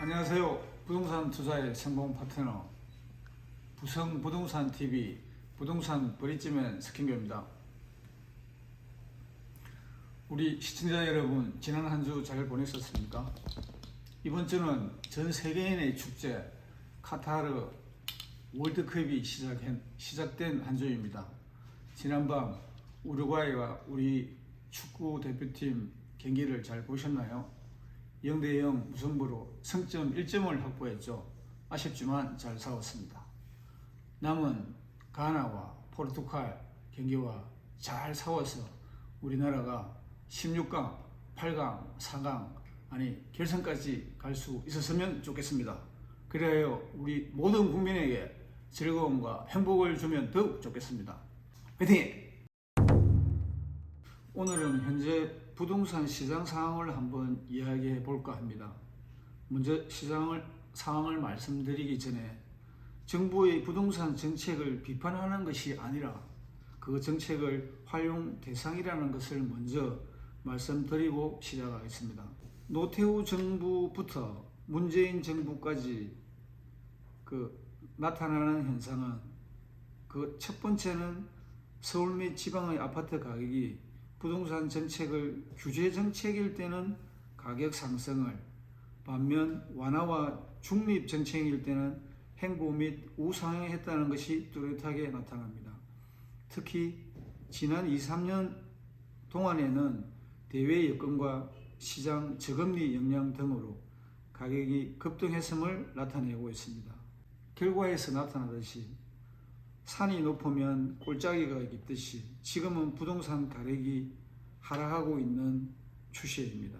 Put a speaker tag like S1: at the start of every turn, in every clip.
S1: 안녕하세요. 부동산 투자의 성공 파트너 부성 부동산 TV 부동산 브릿지맨 스킨교입니다. 우리 시청자 여러분 지난 한 주 잘 보냈었습니까? 이번 주는 전 세계인의 축제 카타르 월드컵이 시작한, 시작된 한 주입니다. 지난밤 우루과이와 우리 축구 대표팀 경기를 잘 보셨나요? 0대 0 무승부로 승점 1점을 확보했죠. 아쉽지만 잘 싸웠습니다. 남은 가나와 포르투갈 경기와 잘 싸워서 우리나라가 16강, 8강, 4강 아니 결승까지 갈 수 있었으면 좋겠습니다. 그래야 우리 모든 국민에게 즐거움과 행복을 주면 더욱 좋겠습니다. 화이팅! 오늘은 현재 부동산 시장 상황을 한번 이야기해 볼까 합니다. 먼저 시장을 상황을 말씀드리기 전에 정부의 부동산 정책을 비판하는 것이 아니라 그 정책을 활용 대상이라는 것을 먼저 말씀드리고 시작하겠습니다. 노태우 정부부터 문재인 정부까지 그 나타나는 현상은 그 첫 번째는 서울 및 지방의 아파트 가격이 부동산 정책을 규제 정책일 때는 가격 상승을 반면 완화와 중립 정책일 때는 행보 및 우상향했다는 것이 뚜렷하게 나타납니다. 특히 지난 2, 3년 동안에는 대외 여건과 시장 저금리 영향 등으로 가격이 급등했음을 나타내고 있습니다. 결과에서 나타나듯이 산이 높으면 골짜기가 있듯이 지금은 부동산 가격이 하락하고 있는 추세입니다.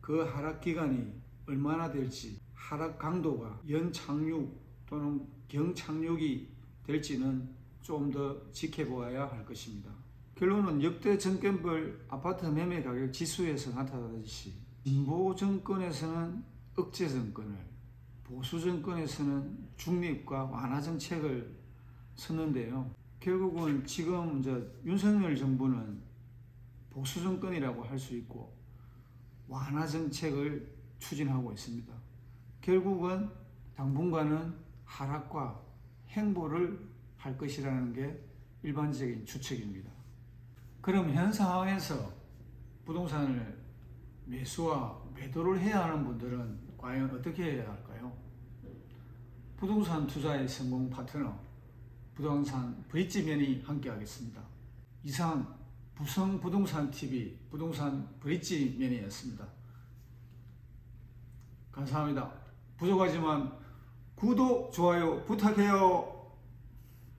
S1: 그 하락 기간이 얼마나 될지 하락 강도가 연착륙 또는 경착륙이 될지는 좀 더 지켜보아야 할 것입니다. 결론은 역대 정권별 아파트 매매 가격 지수에서 나타나듯이 진보 정권에서는 억제 정권을 보수 정권에서는 중립과 완화 정책을 썼는데요. 결국은 지금 이제 윤석열 정부는 보수 정권이라고 할 수 있고 완화 정책을 추진하고 있습니다. 결국은 당분간은 하락과 행보를 할 것이라는 게 일반적인 추측입니다. 그럼 현 상황에서 부동산을 매수와 매도를 해야 하는 분들은 과연 어떻게 해야 할까요? 부동산 투자의 성공 파트너 부동산 브릿지맨이 함께하겠습니다. 이상 부성 부동산 TV 부동산 브릿지맨이었습니다. 감사합니다. 부족하지만 구독, 좋아요 부탁해요.